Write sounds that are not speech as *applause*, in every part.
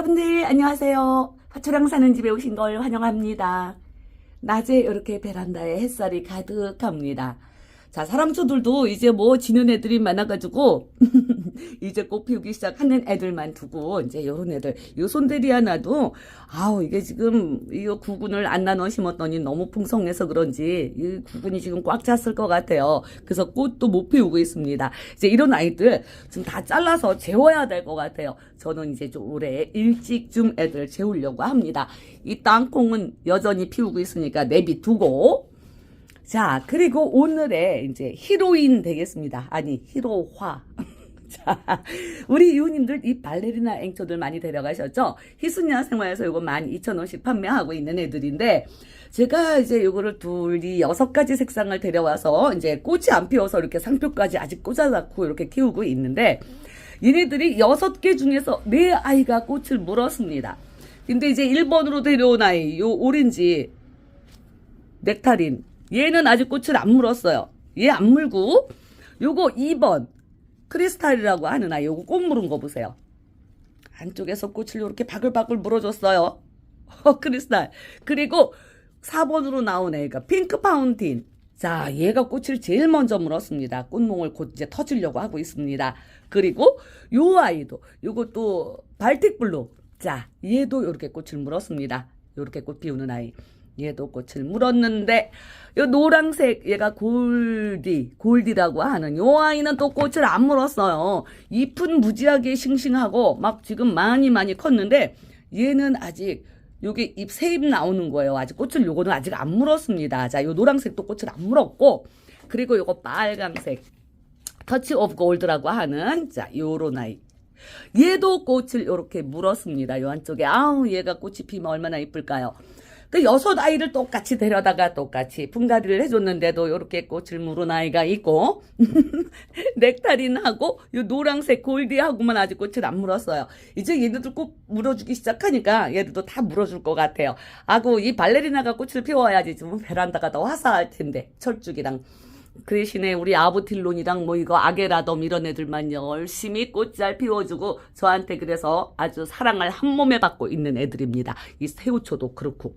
여러분들 안녕하세요. 화초랑 사는 집에 오신 걸 환영합니다. 낮에 이렇게 베란다에 햇살이 가득합니다. 자, 사람초들도 이제 뭐 지는 애들이 많아가지고 *laughs* 이제 꽃 피우기 시작하는 애들만 두고 이제 요런 애들 요 손데리아나도 아우 이게 지금 이 구근을 안 나눠 심었더니 너무 풍성해서 그런지 이 구근이 지금 꽉 찼을 것 같아요. 그래서 꽃도 못 피우고 있습니다. 이제 이런 아이들 좀다 잘라서 재워야 될 것 같아요. 저는 이제 좀 올해 일찍 좀 애들 재우려고 합니다. 이 땅콩은 여전히 피우고 있으니까 내비두고 자, 그리고 오늘의 이제 히로인 되겠습니다. 아니, 히로화. *laughs* 자, *laughs* 우리 이웃님들 이 발레리나 앵초들 많이 데려가셨죠? 희순야 생활에서 요거 12,000원씩 판매하고 있는 애들인데, 제가 이제 요거를 둘이 여섯 가지 색상을 데려와서 이제 꽃이 안 피워서 이렇게 상표까지 아직 꽂아놓고 이렇게 키우고 있는데, 얘네들이 여섯 개 중에서 네 아이가 꽃을 물었습니다. 근데 이제 1번으로 데려온 아이, 요 오렌지, 넥타린. 얘는 아직 꽃을 안 물었어요. 얘 안 물고 요거 2번 크리스탈이라고 하는 아이 요거 꽃 물은 거 보세요. 안쪽에서 꽃을 이렇게 바글바글 물어줬어요. *laughs* 어, 크리스탈. 그리고 4번으로 나온 애가 핑크 파운틴. 자, 얘가 꽃을 제일 먼저 물었습니다. 꽃몽을 곧 이제 터주려고 하고 있습니다. 그리고 요 아이도 요것도 발틱 블루. 자, 얘도 이렇게 꽃을 물었습니다. 이렇게 꽃 피우는 아이. 얘도 꽃을 물었는데 요 노란색 얘가 골디 골디라고 하는 요 아이는 또 꽃을 안 물었어요. 잎은 무지하게 싱싱하고 막 지금 많이 많이 컸는데 얘는 아직 요게 잎새잎 나오는 거예요. 아직 꽃을 요거는 아직 안 물었습니다. 자, 요 노란색도 꽃을 안 물었고 그리고 요거 빨강색 터치 오브 골드라고 하는 자, 요런 아이. 얘도 꽃을 이렇게 물었습니다. 요 안쪽에 아우 얘가 꽃이 피면 얼마나 이쁠까요? 그 여섯 아이를 똑같이 데려다가 똑같이 분갈이를 해줬는데도 이렇게 꽃을 물은 아이가 있고 *laughs* 넥타린하고 요 노란색 골디하고만 아직 꽃을 안 물었어요. 이제 얘네들 꽃 물어주기 시작하니까 얘들도 다 물어줄 것 같아요. 아고 이 발레리나가 꽃을 피워야지 좀 베란다가 더 화사할 텐데 철쭉이랑 그 대신에 우리 아부틸론이랑 뭐 이거 아게라덤 이런 애들만 열심히 꽃잘 피워주고 저한테 그래서 아주 사랑을 한 몸에 받고 있는 애들입니다. 이 새우초도 그렇고.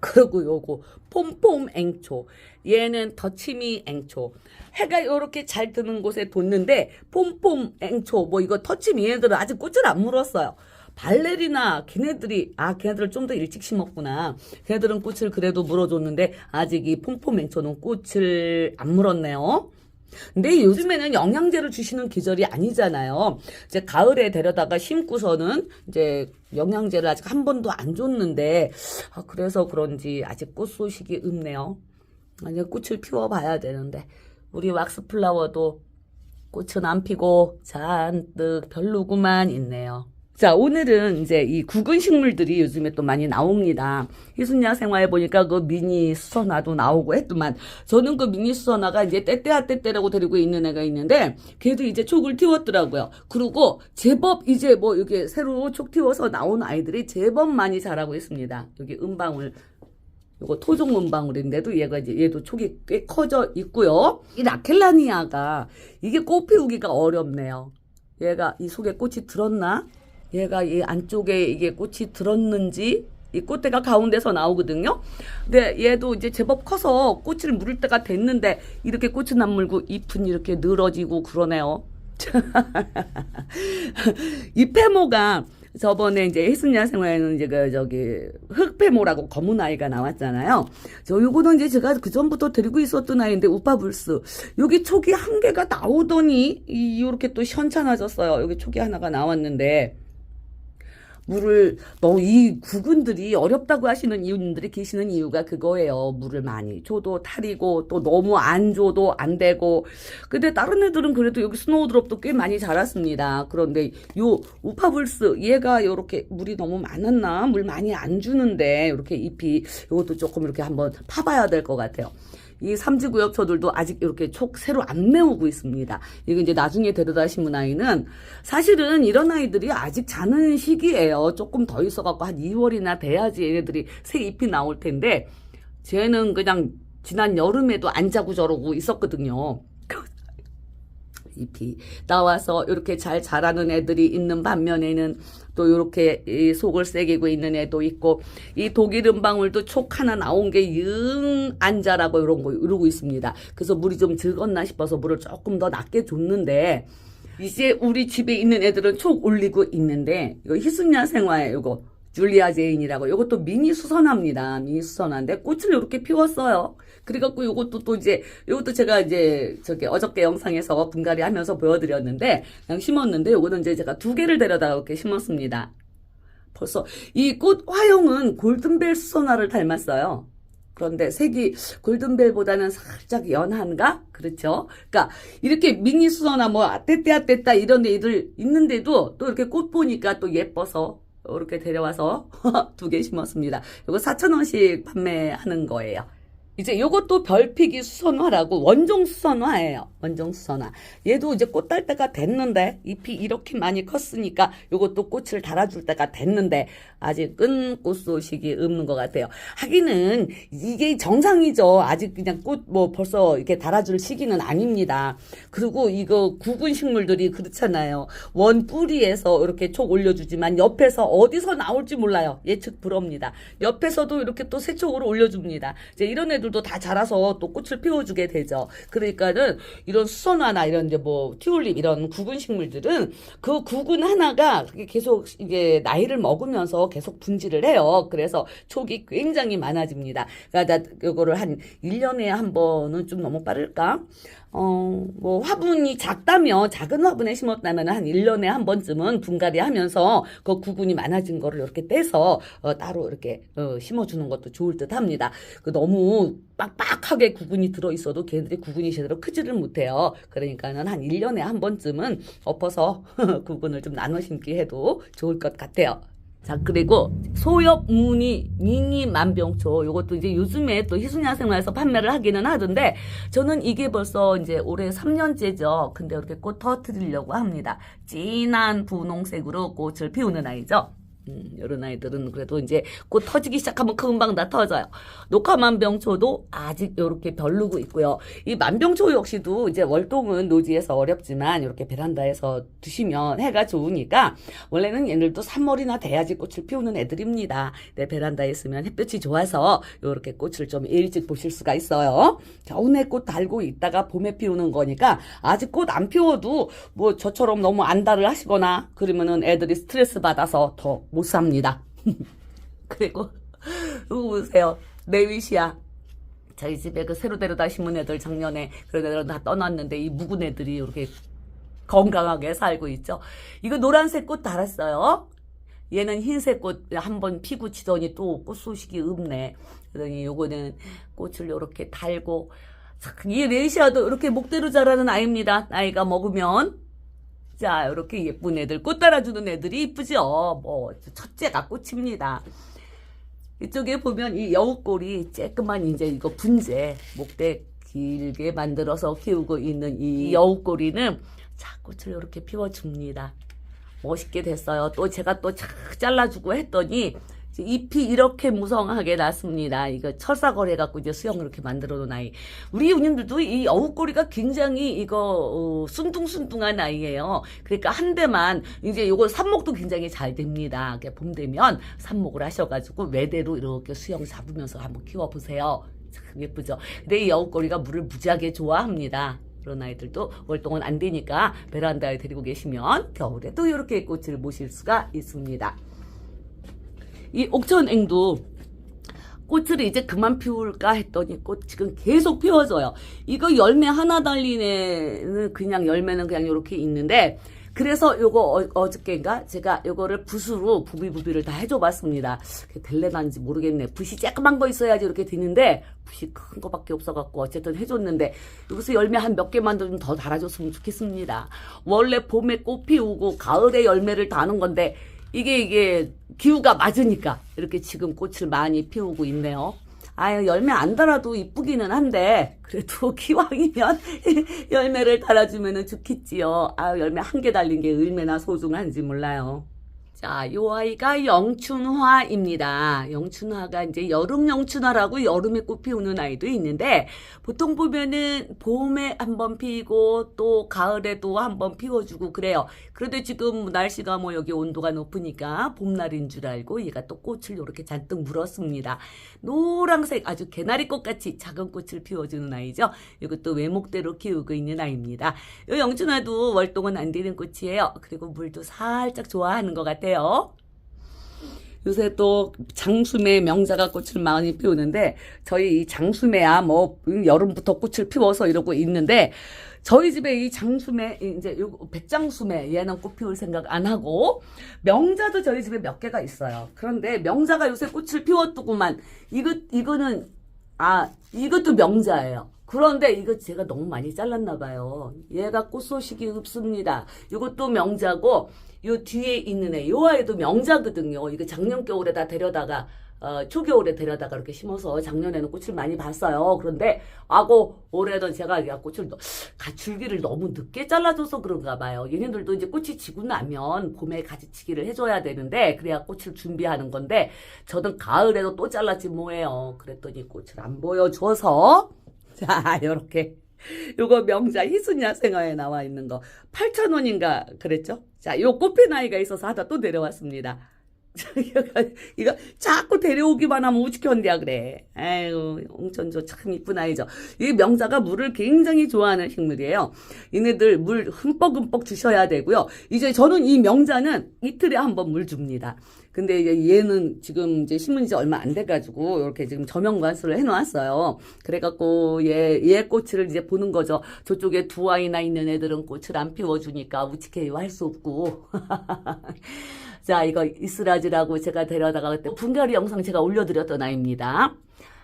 그리고 요거 폼폼 앵초. 얘는 더치미 앵초. 해가 요렇게 잘 뜨는 곳에 뒀는데 폼폼 앵초. 뭐 이거 터치미. 얘네들은 아직 꽃을 안 물었어요 발레리나 걔네들이 아 걔네들은 좀더 일찍 심었구나 걔네들은 꽃을 그래도 물어줬는데 아직 이 폼폼 앵초는 꽃을 안 물었네요 근데 요즘에는 영양제를 주시는 계절이 아니잖아요. 이제 가을에 데려다가 심고서는 이제 영양제를 아직 한 번도 안 줬는데 아, 그래서 그런지 아직 꽃 소식이 없네요. 아니 꽃을 피워봐야 되는데 우리 왁스 플라워도 꽃은 안 피고 잔뜩 별로구만 있네요. 자, 오늘은 이제 이 구근 식물들이 요즘에 또 많이 나옵니다. 희순야 생활에 보니까 그 미니 수선화도 나오고 했더만, 저는 그 미니 수선화가 이제 때때야 때때라고 데리고 있는 애가 있는데, 걔도 이제 촉을 틔웠더라고요. 그리고 제법 이제 뭐 이렇게 새로 촉 틔워서 나온 아이들이 제법 많이 자라고 있습니다. 여기 은방울. 요거 토종 은방울인데도 얘가 이제 얘도 촉이 꽤 커져 있고요. 이 라켈라니아가 이게 꽃 피우기가 어렵네요. 얘가 이 속에 꽃이 들었나? 얘가 이 안쪽에 이게 꽃이 들었는지 이 꽃대가 가운데서 나오거든요. 근데 얘도 이제 제법 커서 꽃을 물을 때가 됐는데 이렇게 꽃은 안 물고 잎은 이렇게 늘어지고 그러네요. *laughs* 잎해모가 저번에 이제 혜순야 생활에는 이제 그 저기 흑패모라고 검은 아이가 나왔잖아요. 저 요거는 이제 제가 그 전부터 드리고 있었던 아이인데 우파불스 여기 촉이 한 개가 나오더니 이 요렇게 또 현찮아졌어요. 여기 촉이 하나가 나왔는데 물을 너무 이 구근들이 어렵다고 하시는 이웃님들이 계시는 이유가 그거예요. 물을 많이 줘도 탈이고 또 너무 안 줘도 안 되고. 근데 다른 애들은 그래도 여기 스노우드롭도 꽤 많이 자랐습니다. 그런데 요 우파불스 얘가 요렇게 물이 너무 많았나? 물 많이 안 주는데 이렇게 잎이 요것도 조금 이렇게 한번 파봐야 될 것 같아요. 이 삼지구엽초들도 아직 이렇게 촉 새로 안 메우고 있습니다. 이거 이제 나중에 데려다 심은 아이는 사실은 이런 아이들이 아직 자는 시기예요. 조금 더 있어갖고 한 2월이나 돼야지 얘네들이 새 잎이 나올 텐데 쟤는 그냥 지난 여름에도 안 자고 저러고 있었거든요. 잎이 나와서 이렇게 잘 자라는 애들이 있는 반면에는 또 이렇게 이 속을 새기고 있는 애도 있고 이 독일음 방울도 촉 하나 나온 게 영 안 자라고 이런 거 이러고 있습니다. 그래서 물이 좀 적었나 싶어서 물을 조금 더 낮게 줬는데 이제 우리 집에 있는 애들은 촉 올리고 있는데 이거 희순야 생화에 이거 줄리아 제인이라고 이것도 미니 수선화입니다. 미니 수선화인데 꽃을 이렇게 피웠어요. 그래갖고 이것도 또 이제 이것도 제가 이제 저기 어저께 영상에서 분갈이 하면서 보여드렸는데 그냥 심었는데 이거는 이제 제가 두 개를 데려다 이렇게 심었습니다. 벌써 이 꽃 화형은 골든벨 수선화를 닮았어요. 그런데 색이 골든벨보다는 살짝 연한가? 그렇죠? 그러니까 이렇게 미니 수선화 뭐 아떼떼 아떼따 이런 애들 있는데도 또 이렇게 꽃 보니까 또 예뻐서 이렇게 데려와서 *laughs* 두 개 심었습니다. 이거 4,000원씩 판매하는 거예요. 이제 요것도 별피기 수선화라고 원종 수선화예요. 원종 수선화. 얘도 이제 꽃딸 때가 됐는데 잎이 이렇게 많이 컸으니까 요것도 꽃을 달아줄 때가 됐는데 아직은 꽃 소식이 없는 것 같아요. 하기는 이게 정상이죠. 아직 그냥 꽃 뭐 벌써 이렇게 달아줄 시기는 아닙니다. 그리고 이거 구근 식물들이 그렇잖아요. 원 뿌리에서 이렇게 촉 올려주지만 옆에서 어디서 나올지 몰라요. 예측 불허입니다. 옆에서도 이렇게 또 세촉으로 올려줍니다. 이제 이런 애들 도 다 자라서 또 꽃을 피워주게 되죠. 그러니까는 이런 수선화나 이런 이제 뭐 튤립 이런 구근 식물들은 그 구근 하나가 계속 이게 나이를 먹으면서 계속 분지를 해요. 그래서 촉이 굉장히 많아집니다. 그러니까 나 이거를 한 1년에 한 번은 좀 너무 빠를까? 어, 뭐, 화분이 작다면, 작은 화분에 심었다면 한 1년에 한 번쯤은 분갈이 하면서 그 구근이 많아진 거를 이렇게 떼서 어, 따로 이렇게 어, 심어주는 것도 좋을 듯 합니다. 그 너무 빡빡하게 구근이 들어있어도 걔네들이 구근이 제대로 크지를 못해요. 그러니까는 한 1년에 한 번쯤은 엎어서 *laughs* 구근을 좀 나눠 심기 해도 좋을 것 같아요. 자, 그리고 소엽 무늬 미니 만병초 요것도 이제 요즘에 또 희순야 생활에서 판매를 하기는 하던데 저는 이게 벌써 이제 올해 3년째죠. 근데 이렇게 꽃 터트리려고 합니다. 진한 분홍색으로 꽃을 피우는 아이죠. 음, 이런 아이들은 그래도 이제 꽃 터지기 시작하면 금방 다 터져요. 녹화만병초도 아직 이렇게 별르고 있고요. 이 만병초 역시도 이제 월동은 노지에서 어렵지만 이렇게 베란다에서 두시면 해가 좋으니까 원래는 얘들도 3월이나 돼야지 꽃을 피우는 애들입니다. 내 베란다에 있으면 햇볕이 좋아서 이렇게 꽃을 좀 일찍 보실 수가 있어요. 겨우내 꽃 달고 있다가 봄에 피우는 거니까 아직 꽃 안 피워도 뭐 저처럼 너무 안달을 하시거나 그러면은 애들이 스트레스 받아서 더못 삽니다. *laughs* 그리고 이거 보세요. 네위시아. 저희 집에 그 새로 데려다 심은 애들 작년에 그런 애들은 다 떠났는데 이 묵은 애들이 이렇게 건강하게 살고 있죠. 이거 노란색 꽃 달았어요. 얘는 흰색 꽃 한 번 피고 지더니 또 꽃 소식이 없네. 그러더니 요거는 꽃을 이렇게 달고 참, 이 레이시아도 이렇게 목대로 자라는 아이입니다. 나이가 먹으면 자 이렇게 예쁜 애들 꽃 달아주는 애들이 이쁘죠. 뭐 첫째가 꽃입니다. 이쪽에 보면 이 여우꼬리 쬐끄만 이제 이거 분재 목대 길게 만들어서 키우고 있는 이 여우꼬리는 자 꽃을 이렇게 피워줍니다. 멋있게 됐어요. 또 제가 또착 잘라주고 했더니 잎이 이렇게 무성하게 났습니다. 이거 철사거래 갖고 이제 수영을 이렇게 만들어 놓은 아이. 우리 유님들도 이 어묵꼬리가 굉장히 이거 어, 순둥순둥한 아이예요. 그러니까 한 대만 이제 요거 삽목도 굉장히 잘 됩니다. 봄 되면 삽목을 하셔가지고 외대로 이렇게 수영 잡으면서 한번 키워보세요. 참 예쁘죠. 근데 이 여우꼬리가 물을 무지하게 좋아합니다. 그런 아이들도 월동은 안 되니까 베란다에 데리고 계시면 겨울에도 이렇게 꽃을 모실 수가 있습니다. 이 옥천앵도 꽃을 이제 그만 피울까 했더니 꽃 지금 계속 피워져요. 이거 열매 하나 달린 애는 그냥 열매는 그냥 이렇게 있는데 그래서 요거 어, 저께인가 제가 요거를 붓으로 부비부비를 다 해줘 봤습니다. 될래난지 모르겠네. 붓이 쬐끄만 거 있어야지 이렇게 되는데 붓이 큰 거밖에 없어갖고 어쨌든 해줬는데 여기서 열매 한 몇 개만 좀 더 달아줬으면 좋겠습니다. 원래 봄에 꽃 피우고 가을에 열매를 다는 건데 이게 이게 기후가 맞으니까 이렇게 지금 꽃을 많이 피우고 있네요. 아유 열매 안 달아도 이쁘기는 한데 그래도 *laughs* 기왕이면 열매를 달아주면은 좋겠지요. 아유 열매 한 개 달린 게 얼마나 소중한지 몰라요. 자, 요 아이가 영춘화입니다. 영춘화가 이제 여름 영춘화라고 여름에 꽃 피우는 아이도 있는데 보통 보면은 봄에 한 번 피고 또 가을에도 한 번 피워주고 그래요. 그런데 지금 날씨가 뭐 여기 온도가 높으니까 봄날인 줄 알고 얘가 또 꽃을 이렇게 잔뜩 물었습니다. 노란색 아주 개나리꽃 같이 작은 꽃을 피워주는 아이죠. 이것도 외목대로 키우고 있는 아이입니다. 이 영춘화도 월동은 안 되는 꽃이에요. 그리고 물도 살짝 좋아하는 것 같아요. 요새 또 장수매 명자가 꽃을 많이 피우는데 저희 이 장수매야 뭐 여름부터 꽃을 피워서 이러고 있는데 저희 집에 이 장수매 이제 요 백장수매 얘는 꽃 피울 생각 안 하고 명자도 저희 집에 몇 개가 있어요. 그런데 명자가 요새 꽃을 피웠더구만 이거 이거는 아 이것도 명자예요. 그런데 이거 제가 너무 많이 잘랐나 봐요. 얘가 꽃 소식이 없습니다. 이것도 명자고 요 뒤에 있는 애, 요 아이도 명자거든요. 이거 작년 겨울에다 데려다가 어, 초겨울에 데려다가 이렇게 심어서 작년에는 꽃을 많이 봤어요. 그런데 아고 올해는 제가 야 꽃을 너- 가- 줄기를 너무 늦게 잘라줘서 그런가 봐요. 얘네들도 이제 꽃이 지고 나면 봄에 가지치기를 해줘야 되는데 그래야 꽃을 준비하는 건데 저는 가을에도 또 잘랐지 뭐예요. 그랬더니 꽃을 안 보여줘서 *laughs* 자 요렇게 *laughs* 요거 명자 희순야 생화에 나와 있는 거 8,000원인가 그랬죠? 자, 요 꽃핀 아이가 있어서 하다 또 내려왔습니다. 이거 자꾸 데려오기만 하면 우치견대야 그래. 아유, 옹천조 참 이쁜 아이죠. 이 명자가 물을 굉장히 좋아하는 식물이에요. 얘네들 물 흠뻑흠뻑 주셔야 되고요. 이제 저는 이 명자는 이틀에 한 번 물 줍니다. 근데 이제 얘는 지금 이제 심은 지 얼마 안 돼가지고 이렇게 지금 저명 관수를 해놓았어요. 그래갖고 얘, 얘 꽃을 이제 보는 거죠. 저쪽에 두 아이나 있는 애들은 꽃을 안 피워주니까 우치케이 할수 없고. *laughs* 자, 이거 이스라지라고 제가 데려다가 그때 분갈이 영상 제가 올려드렸던 아이입니다.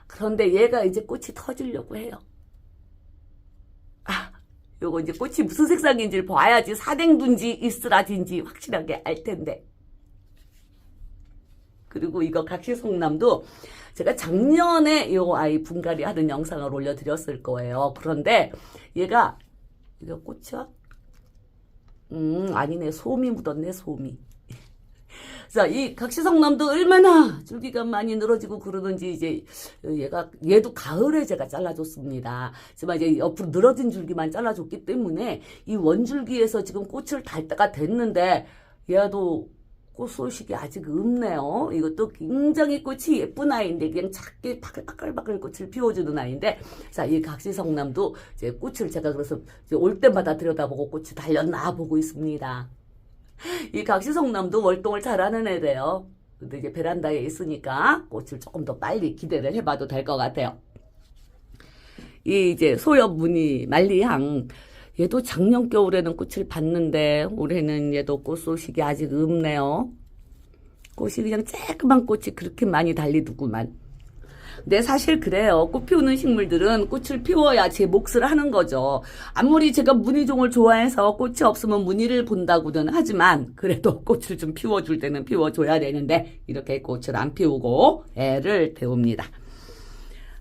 그런데 얘가 이제 꽃이 터지려고 해요. 아, 요거 이제 꽃이 무슨 색상인지를 봐야지 사댕둔지 이스라진지 확실하게 알 텐데. 그리고 이거 각시송남도 제가 작년에 이 아이 분갈이 하는 영상을 올려드렸을 거예요. 그런데 얘가 이거 꽃이야? 음 아니네 솜이 묻었네 솜이. 자, 이 각시성남도 얼마나 줄기가 많이 늘어지고 그러는지 이제 얘가 얘도 가을에 제가 잘라줬습니다. 하지만 이제 옆으로 늘어진 줄기만 잘라줬기 때문에 이 원줄기에서 지금 꽃을 달 때가 됐는데 얘도 꽃 소식이 아직 없네요. 이것도 굉장히 꽃이 예쁜 아이인데 그냥 작게 바글바글바글 꽃을 피워주는 아이인데 자, 이 각시성남도 이제 꽃을 제가 그래서 이제 올 때마다 들여다보고 꽃이 달렸나 보고 있습니다. *laughs* 이 각시성남도 월동을 잘하는 애래요. 근데 이제 베란다에 있으니까 꽃을 조금 더 빨리 기대를 해봐도 될 것 같아요. 이 이제 소엽 무늬 말리향 얘도 작년 겨울에는 꽃을 봤는데 올해는 얘도 꽃 소식이 아직 없네요. 꽃이 그냥 쬐끄만 꽃이 그렇게 많이 달리더구만. 근데 사실 그래요. 꽃 피우는 식물들은 꽃을 피워야 제 몫을 하는 거죠. 아무리 제가 무늬종을 좋아해서 꽃이 없으면 무늬를 본다고는 하지만 그래도 *laughs* 꽃을 좀 피워줄 때는 피워줘야 되는데 이렇게 꽃을 안 피우고 애를 태웁니다.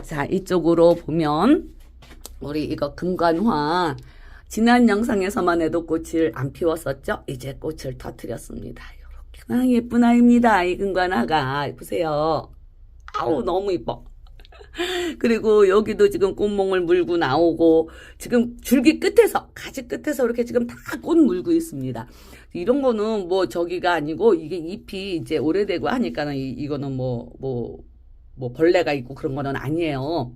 자, 이쪽으로 보면 우리 이거 금관화 지난 영상에서만 해도 꽃을 안 피웠었죠? 이제 꽃을 터뜨렸습니다. 이렇게 예쁜 아이입니다. 이 금관화가 보세요. 아우 너무 이뻐. *laughs* 그리고 여기도 지금 꽃몽을 물고 나오고 지금 줄기 끝에서 가지 끝에서 이렇게 지금 다 꽃 물고 있습니다. 이런 거는 뭐 저기가 아니고 이게 잎이 이제 오래되고 하니까는 이, 이거는 뭐 뭐, 뭐 벌레가 있고 그런 거는 아니에요.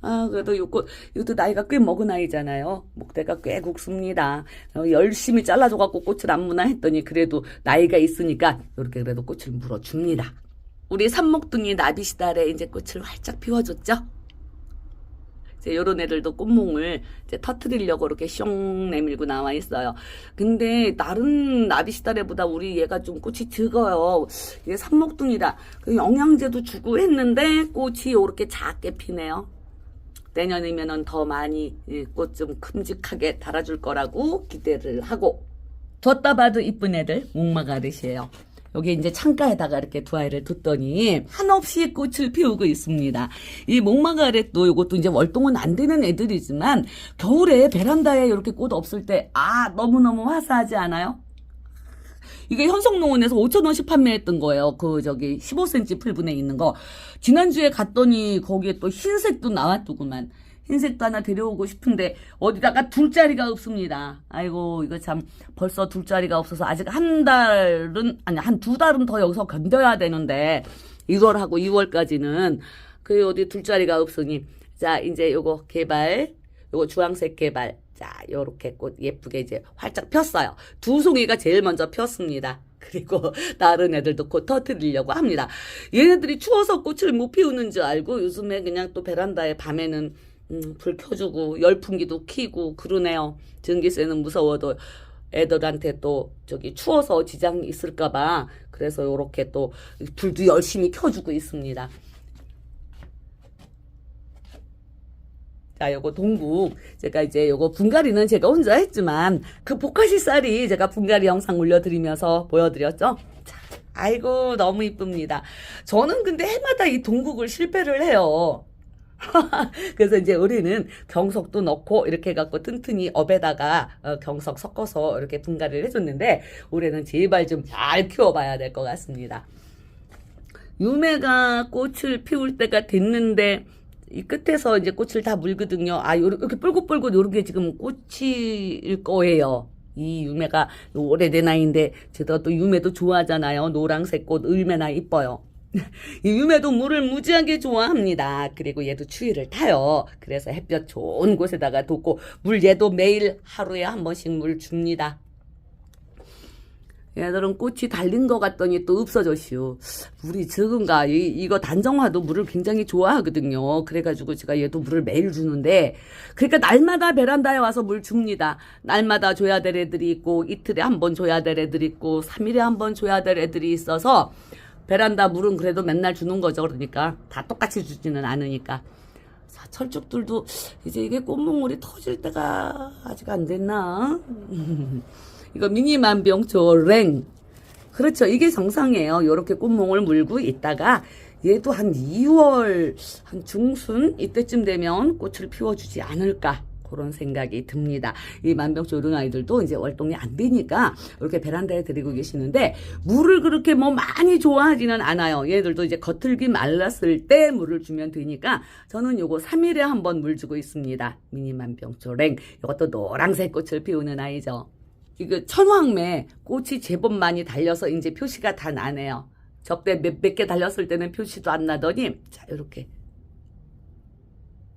아, 그래도 요거, 이것도 나이가 꽤 먹은 아이잖아요. 목대가 꽤 굵습니다. 어, 열심히 잘라줘갖고 꽃을 안 무나 했더니 그래도 나이가 있으니까 이렇게 그래도 꽃을 물어줍니다. 우리 삼목둥이 나비시달에 이제 꽃을 활짝 피워줬죠? 이제 요런 애들도 꽃몽을 이제 터트리려고 이렇게 숑 내밀고 나와 있어요. 근데 다른 나비시달에보다 우리 얘가 좀 꽃이 적어요. 얘 삼목둥이라 그 영양제도 주고 했는데 꽃이 이렇게 작게 피네요. 내년이면은 더 많이 꽃 좀 큼직하게 달아줄 거라고 기대를 하고 뒀다 봐도 이쁜 애들 목마가르시에요. 여기 이제 창가에다가 이렇게 두 아이를 뒀더니 한없이 꽃을 피우고 있습니다. 이 목마가렛도 이것도 이제 월동은 안 되는 애들이지만 겨울에 베란다에 이렇게 꽃 없을 때 아 너무너무 화사하지 않아요? 이게 현성농원에서 5천원씩 판매했던 거예요. 그 저기 15cm 풀분에 있는 거. 지난주에 갔더니 거기에 또 흰색도 나왔더구만. 흰색도 하나 데려오고 싶은데 어디다가 둘 자리가 없습니다. 아이고 이거 참 벌써 둘 자리가 없어서 아직 한 달은 아니 한 두 달은 더 여기서 견뎌야 되는데 1월하고 2월까지는 그 어디 둘 자리가 없으니 자 이제 요거 개발 요거 주황색 개발 자 요렇게 꽃 예쁘게 이제 활짝 폈어요. 두 송이가 제일 먼저 폈습니다. *laughs* 그리고 다른 애들도 곧 터트리려고 합니다. 얘네들이 추워서 꽃을 못 피우는 줄 알고 요즘에 그냥 또 베란다에 밤에는 음, 불 켜주고 열풍기도 키고 그러네요. 전기세는 무서워도 애들한테 또 저기 추워서 지장이 있을까봐 그래서 요렇게 또 불도 열심히 켜주고 있습니다. 자, 요거 동국. 제가 이제 요거 분갈이는 제가 혼자 했지만 그 보카시 쌀이 제가 분갈이 영상 올려드리면서 보여드렸죠? 자, 아이고, 너무 이쁩니다. 저는 근데 해마다 이 동국을 실패를 해요. *laughs* 그래서 이제 우리는 경석도 넣고 이렇게 해갖고 튼튼히 업에다가 어, 경석 섞어서 이렇게 분갈이를 해줬는데 올해는 제발 좀 잘 키워봐야 될 것 같습니다. 유매가 꽃을 피울 때가 됐는데 이 끝에서 이제 꽃을 다 물거든요. 아, 이렇게 뿔긋뿔긋 요렇게 지금 꽃일 거예요. 이 유매가 오래된 아이인데 제가 또 유매도 좋아하잖아요. 노랑색 꽃 얼마나 이뻐요. 이 유매도 물을 무지하게 좋아합니다. 그리고 얘도 추위를 타요. 그래서 햇볕 좋은 곳에다가 뒀고 물 얘도 매일 하루에 한 번씩 물 줍니다. 얘들은 꽃이 달린 것 같더니 또 없어졌슈. 물이 적은가? 이, 이거 단정화도 물을 굉장히 좋아하거든요. 그래가지고 제가 얘도 물을 매일 주는데, 그러니까 날마다 베란다에 와서 물 줍니다. 날마다 줘야 될 애들이 있고, 이틀에 한 번 줘야 될 애들이 있고, 3일에 한 번 줘야 될 애들이 있어서, 베란다 물은 그래도 맨날 주는 거죠. 그러니까 다 똑같이 주지는 않으니까. 자, 철쭉들도 이제 이게 꽃몽울이 터질 때가 아직 안 됐나? *laughs* 이거 미니만병초 랭. 그렇죠. 이게 정상이에요. 요렇게 꽃몽을 물고 있다가 얘도 한 2월 한 중순 이때쯤 되면 꽃을 피워주지 않을까. 그런 생각이 듭니다. 이 만병초 이런 아이들도 이제 월동이 안 되니까 이렇게 베란다에 들이고 계시는데 물을 그렇게 뭐 많이 좋아하지는 않아요. 얘들도 이제 겉을기 말랐을 때 물을 주면 되니까 저는 요거 3일에 한 번 물 주고 있습니다. 미니 만병초 랭. 이것도 노란색 꽃을 피우는 아이죠. 이거 천황매 꽃이 제법 많이 달려서 이제 표시가 다 나네요. 적대 몇몇개 달렸을 때는 표시도 안 나더니 자 이렇게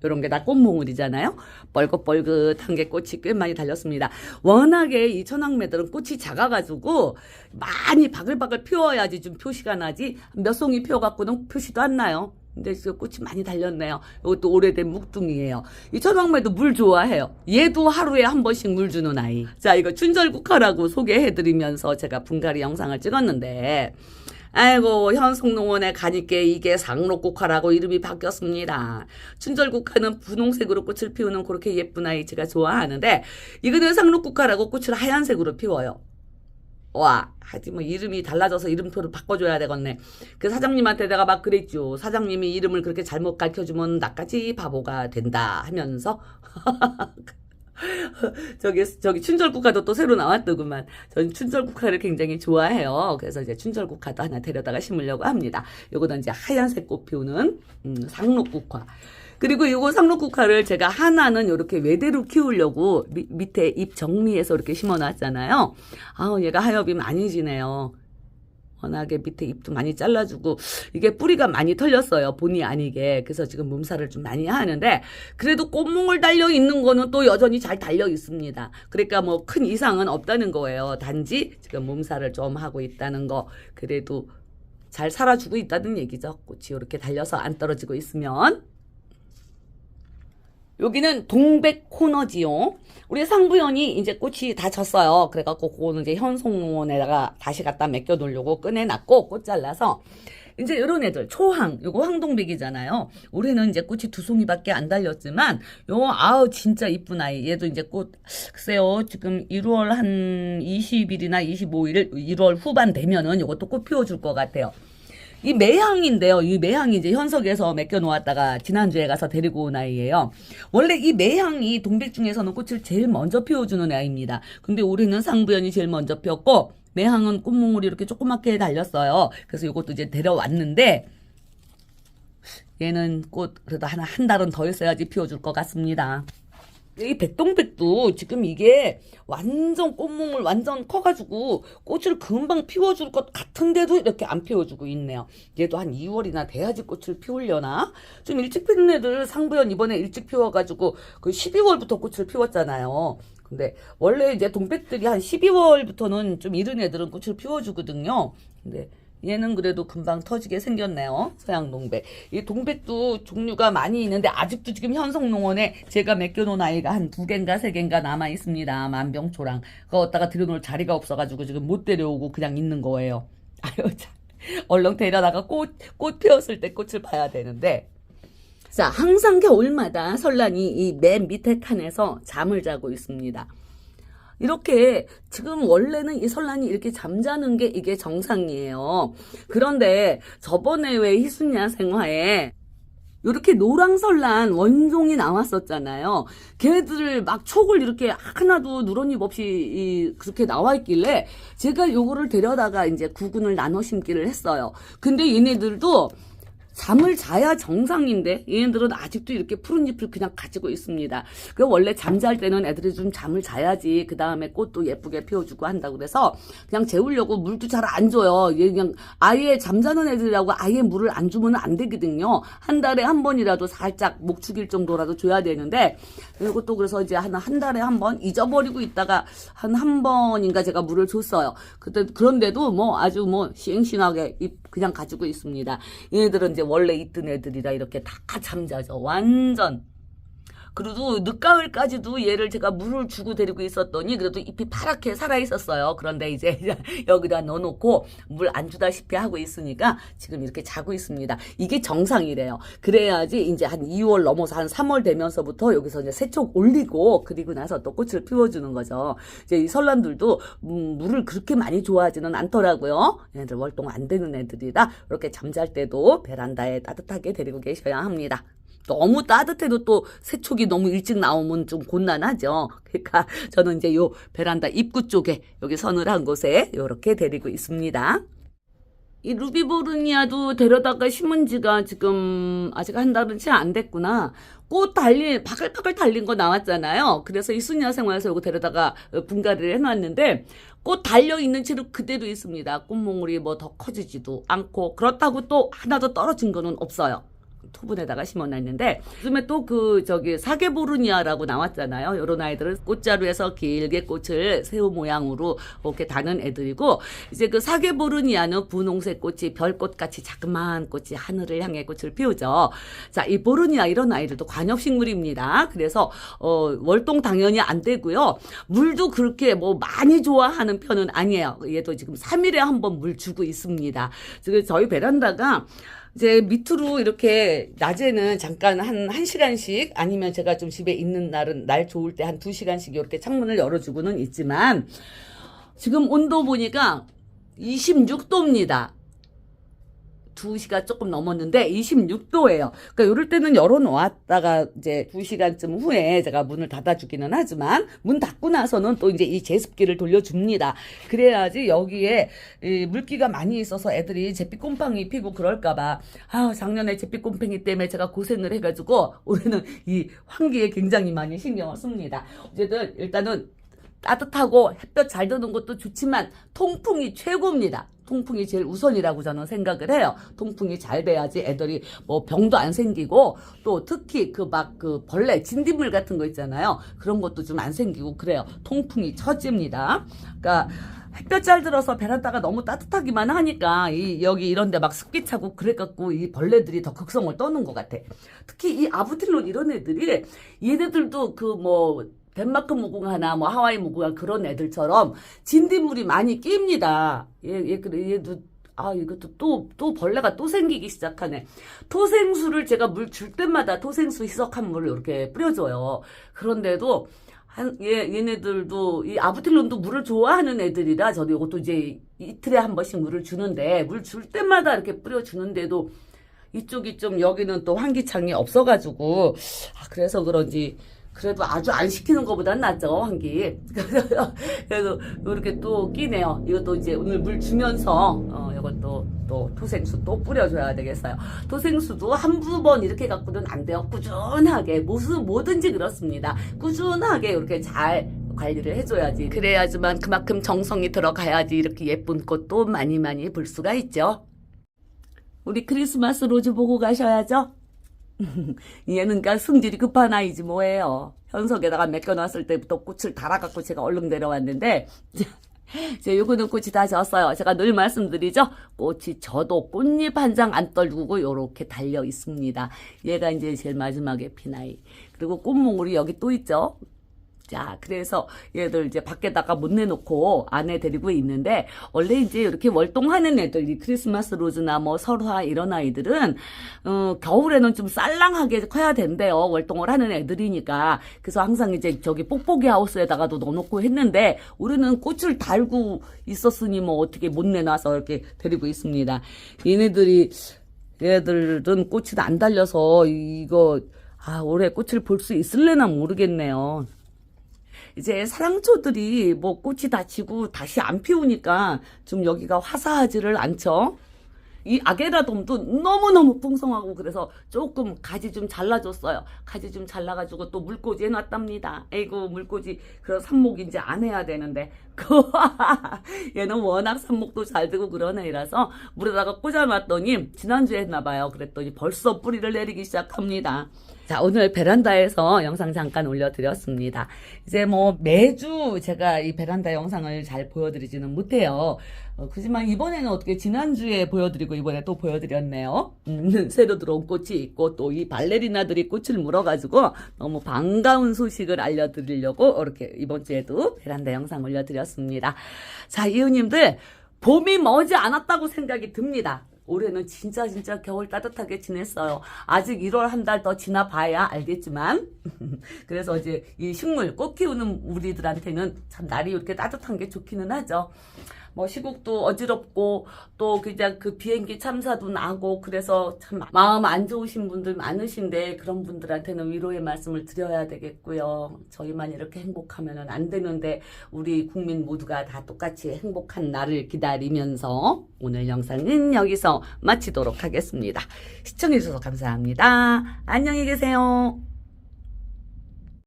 이런 게 다 꽃몽울이잖아요. 뻘긋뻘긋한 게 꽃이 꽤 많이 달렸습니다. 워낙에 이 천황매들은 꽃이 작아가지고 많이 바글바글 피워야지 좀 표시가 나지 몇 송이 피워갖고는 표시도 안 나요. 근데 지금 꽃이 많이 달렸네요. 이것도 오래된 묵둥이에요. 이 천황매도 물 좋아해요. 얘도 하루에 한 번씩 물 주는 아이. 자, 이거 춘절국화라고 소개해드리면서 제가 분갈이 영상을 찍었는데, 아이고 현송농원에 가니까 이게 상록국화라고 이름이 바뀌었습니다. 춘절국화는 분홍색으로 꽃을 피우는 그렇게 예쁜 아이 제가 좋아하는데 이거는 상록국화라고 꽃을 하얀색으로 피워요. 와, 하지 뭐 이름이 달라져서 이름표를 바꿔줘야 되겠네. 그 사장님한테 내가 막 그랬죠. 사장님이 이름을 그렇게 잘못 가르쳐주면 나까지 바보가 된다 하면서 *laughs* *laughs* 저기 저기 춘절국화도 또 새로 나왔더구만. 전 춘절국화를 굉장히 좋아해요. 그래서 이제 춘절국화도 하나 데려다가 심으려고 합니다. 요거는 이제 하얀색 꽃 피우는 음, 상록국화. 그리고 요거 상록국화를 제가 하나는 이렇게 외대로 키우려고 미, 밑에 잎 정리해서 이렇게 심어놨잖아요. 아우 얘가 하엽이 많이 지네요. 워낙에 밑에 잎도 많이 잘라주고 이게 뿌리가 많이 털렸어요 본의 아니게. 그래서 지금 몸살을 좀 많이 하는데 그래도 꽃몽을 달려 있는 거는 또 여전히 잘 달려 있습니다. 그러니까 뭐 큰 이상은 없다는 거예요. 단지 지금 몸살을 좀 하고 있다는 거 그래도 잘 살아주고 있다는 얘기죠. 꽃이 이렇게 달려서 안 떨어지고 있으면. 여기는 동백 코너지요. 우리 상부연이 이제 꽃이 다 졌어요. 그래갖고 그거는 이제 현송농원에다가 다시 갖다 맡겨 놓으려고 꺼내놨고 꽃 잘라서 이제 이런 애들 초항 요거 황동백이잖아요. 올해는 이제 꽃이 두 송이밖에 안 달렸지만 요 아우 진짜 이쁜 아이 얘도 이제 꽃 글쎄요 지금 1월 한 20일이나 25일 1월 후반 되면은 요것도 꽃 피워줄 것 같아요. 이 매향인데요. 이 매향이 이제 현석에서 맡겨 놓았다가 지난주에 가서 데리고 온 아이예요. 원래 이 매향이 동백 중에서는 꽃을 제일 먼저 피워주는 아이입니다. 근데 올해는 상부연이 제일 먼저 피웠고 매항은 꽃몽울이 이렇게 조그맣게 달렸어요. 그래서 이것도 이제 데려왔는데 얘는 꽃 그래도 하나 한 달은 더 있어야지 피워줄 것 같습니다. 이 백동백도 지금 이게 완전 꽃몽을 완전 커가지고 꽃을 금방 피워줄 것 같은데도 이렇게 안 피워주고 있네요. 얘도 한 2월이나 돼야지 꽃을 피우려나? 좀 일찍 피는 애들 상부연 이번에 일찍 피워가지고 그 12월부터 꽃을 피웠잖아요. 근데 원래 이제 동백들이 한 12월부터는 좀 이른 애들은 꽃을 피워주거든요. 근데 얘는 그래도 금방 터지게 생겼네요. 서양 동백. 이 동백도 종류가 많이 있는데 아직도 지금 현성농원에 제가 맡겨놓은 아이가 한 두 개인가 세 개인가 남아 있습니다. 만병초랑. 그거 갖다가 들여놓을 자리가 없어가지고 지금 못 데려오고 그냥 있는 거예요. *laughs* 아유, 참. 얼른 데려다가 꽃, 꽃 피었을 때 꽃을 봐야 되는데. 자, 항상 겨울마다 설란이 이 맨 밑에 칸에서 잠을 자고 있습니다. 이렇게 지금 원래는 이 설란이 이렇게 잠자는 게 이게 정상이에요. 그런데 저번에 왜 희순야 생화에 이렇게 노랑설란 원종이 나왔었잖아요. 걔네들 막 촉을 이렇게 하나도 누런잎 없이 이 그렇게 나와 있길래 제가 요거를 데려다가 이제 구근을 나눠 심기를 했어요. 근데 얘네들도 잠을 자야 정상인데 얘네들은 아직도 이렇게 푸른 잎을 그냥 가지고 있습니다. 그 원래 잠잘 때는 애들이 좀 잠을 자야지 그 다음에 꽃도 예쁘게 피워주고 한다고 그래서 그냥 재우려고 물도 잘 안 줘요. 얘 그냥 아예 잠자는 애들이라고 아예 물을 안 주면 안 되거든요. 한 달에 한 번이라도 살짝 목 죽일 정도라도 줘야 되는데 이것도 그래서 이제 한 한 달에 한 번 잊어버리고 있다가 한 한 번인가 제가 물을 줬어요. 그때 그런데도 뭐 아주 뭐잎 그냥 가지고 있습니다. 얘네들은 이제 원래 있던 애들이라 이렇게 다 잠자죠. 완전. 그래도 늦가을까지도 얘를 제가 물을 주고 데리고 있었더니 그래도 잎이 파랗게 살아 있었어요. 그런데 이제 *laughs* 여기다 넣어놓고 물 안 주다시피 하고 있으니까 지금 이렇게 자고 있습니다. 이게 정상이래요. 그래야지 이제 한 2월 넘어서 한 3월 되면서부터 여기서 이제 세촉 올리고 그리고 나서 또 꽃을 피워주는 거죠. 이제 이 설란들도 음, 물을 그렇게 많이 좋아하지는 않더라고요. 얘네들 월동 안 되는 애들이라 이렇게 잠잘 때도 베란다에 따뜻하게 데리고 계셔야 합니다. 너무 따뜻해도 또 세촉이 너무 일찍 나오면 좀 곤란하죠. 그러니까 저는 이제 요 베란다 입구 쪽에 여기 서늘한 곳에 이렇게 데리고 있습니다. 이 루비보르니아도 데려다가 심은 지가 지금 아직 한 달은 채 안 됐구나. 꽃 달린, 바글바글 달린 거 나왔잖아요. 그래서 이 수냐 생활에서 이거 데려다가 분갈이를 해놨는데 꽃 달려있는 채로 그대로 있습니다. 꽃몽울이 뭐 더 커지지도 않고 그렇다고 또 하나도 떨어진 거는 없어요. 토분에다가 심어놨는데 요즘에 또 그 저기 사계보르니아라고 나왔잖아요. 요런 아이들은 꽃자루에서 길게 꽃을 새우 모양으로 이렇게 다는 애들이고 이제 그 사계보르니아는 분홍색 꽃이 별꽃같이 자그마한 꽃이 하늘을 향해 꽃을 피우죠. 자, 이 보르니아 이런 아이들도 관엽식물입니다. 그래서 어 월동 당연히 안 되고요. 물도 그렇게 뭐 많이 좋아하는 편은 아니에요. 얘도 지금 3일에 한 번 물 주고 있습니다. 지금 저희 베란다가 이제 밑으로 이렇게 낮에는 잠깐 한, 한 시간씩 아니면 제가 좀 집에 있는 날은 날 좋을 때한두 시간씩 이렇게 창문을 열어주고는 있지만 지금 온도 보니까 26도입니다. 2시가 조금 넘었는데 26도예요. 그러니까 이럴 때는 열어놓았다가 이제 2시간쯤 후에 제가 문을 닫아주기는 하지만 문 닫고 나서는 또 이제 이 제습기를 돌려줍니다. 그래야지 여기에 이 물기가 많이 있어서 애들이 잿빛곰팡이 피고 그럴까봐 아 작년에 잿빛곰팡이 때문에 제가 고생을 해가지고 올해는 이 환기에 굉장히 많이 신경을 씁니다. 어쨌든 일단은 따뜻하고 햇볕 잘 드는 것도 좋지만 통풍이 최고입니다. 통풍이 제일 우선이라고 저는 생각을 해요. 통풍이 잘 돼야지 애들이 뭐 병도 안 생기고 또 특히 그막그 벌레 진딧물 같은 거 있잖아요. 그런 것도 좀 안 생기고 그래요. 통풍이 처집니다. 그러니까 햇볕 잘 들어서 베란다가 너무 따뜻하기만 하니까 이 여기 이런데 막 습기 차고 그래갖고 이 벌레들이 더 극성을 떠는 것 같아. 특히 이 아부틸론 이런 애들이 얘네들도 그뭐 덴마크 무궁화나 뭐 하와이 무궁화 그런 애들처럼 진딧물이 많이 낍니다. 얘, 얘, 얘도, 아, 이것도 또, 또 벌레가 또 생기기 시작하네. 토생수를 제가 물 줄 때마다 토생수 희석한 물을 이렇게 뿌려줘요. 그런데도, 한, 얘, 얘네들도, 이 아부틸론도 물을 좋아하는 애들이라 저도 이것도 이제 이틀에 한 번씩 물을 주는데, 물 줄 때마다 이렇게 뿌려주는데도, 이쪽이 좀 여기는 또 환기창이 없어가지고, 아, 그래서 그런지, 그래도 아주 안 시키는 것보단 낫죠, 한끼. *laughs* 그래서 이렇게 또 끼네요. 이것도 이제 오늘 물 주면서, 어, 이것도 또 토생수 또 뿌려줘야 되겠어요. 토생수도 한두 번 이렇게 갖고는 안 돼요. 꾸준하게, 무슨, 뭐든지 그렇습니다. 꾸준하게 이렇게 잘 관리를 해줘야지. 그래야지만 그만큼 정성이 들어가야지 이렇게 예쁜 꽃도 많이 많이 볼 수가 있죠. 우리 크리스마스 로즈 보고 가셔야죠. *laughs* 얘는 그러니까 승질이 급한 아이지 뭐예요. 현석에다가 맡겨놨을 때부터 꽃을 달아갖고 제가 얼른 내려왔는데 *laughs* 이제 요거는 꽃이 다 졌어요. 제가 늘 말씀드리죠. 꽃이 져도 꽃잎 한 장 안 떨구고 요렇게 달려 있습니다. 얘가 이제 제일 마지막에 피나이. 그리고 꽃몽울이 여기 또 있죠. 자, 그래서 얘들 이제 밖에다가 못 내놓고 안에 데리고 있는데, 원래 이제 이렇게 월동하는 애들, 이 크리스마스 로즈나 뭐 설화 이런 아이들은, 어, 겨울에는 좀 쌀랑하게 커야 된대요. 월동을 하는 애들이니까. 그래서 항상 이제 저기 뽁뽁이 하우스에다가도 넣어놓고 했는데, 우리는 꽃을 달고 있었으니 뭐 어떻게 못 내놔서 이렇게 데리고 있습니다. 얘네들이, 얘들은 꽃이 안 달려서 이거, 아, 올해 꽃을 볼 수 있을래나 모르겠네요. 이제 사랑초들이 뭐 꽃이 다 지고 다시 안 피우니까 좀 여기가 화사하지를 않죠. 이 아게라돔도 너무너무 풍성하고 그래서 조금 가지 좀 잘라줬어요. 가지 좀 잘라가지고 또 물꽂이 해놨답니다. 에이구 물꽂이 그런 삽목 이제 안 해야 되는데 *laughs* 그 얘는 워낙 삽목도 잘 되고 그런 애라서 물에다가 꽂아놨더니 지난주에 했나봐요. 그랬더니 벌써 뿌리를 내리기 시작합니다. 자, 오늘 베란다에서 영상 잠깐 올려드렸습니다. 이제 뭐 매주 제가 이 베란다 영상을 잘 보여드리지는 못해요. 어, 그지만 이번에는 어떻게 지난주에 보여드리고 이번에 또 보여드렸네요. 음, *laughs* 새로 들어온 꽃이 있고 또 이 발레리나들이 꽃을 물어가지고 너무 반가운 소식을 알려드리려고 이렇게 이번 주에도 베란다 영상 올려드렸습니다. 자, 이웃님들 봄이 머지 않았다고 생각이 듭니다. 올해는 진짜 진짜 겨울 따뜻하게 지냈어요. 아직 1월 한 달 더 지나봐야 알겠지만 *laughs* 그래서 이제 이 식물 꽃 키우는 우리들한테는 참 날이 이렇게 따뜻한 게 좋기는 하죠. 뭐 시국도 어지럽고 또 그냥 그 비행기 참사도 나고 그래서 참 마음 안 좋으신 분들 많으신데 그런 분들한테는 위로의 말씀을 드려야 되겠고요. 저희만 이렇게 행복하면은 안 되는데 우리 국민 모두가 다 똑같이 행복한 날을 기다리면서 오늘 영상은 여기서 마치도록 하겠습니다. 시청해주셔서 감사합니다. 안녕히 계세요.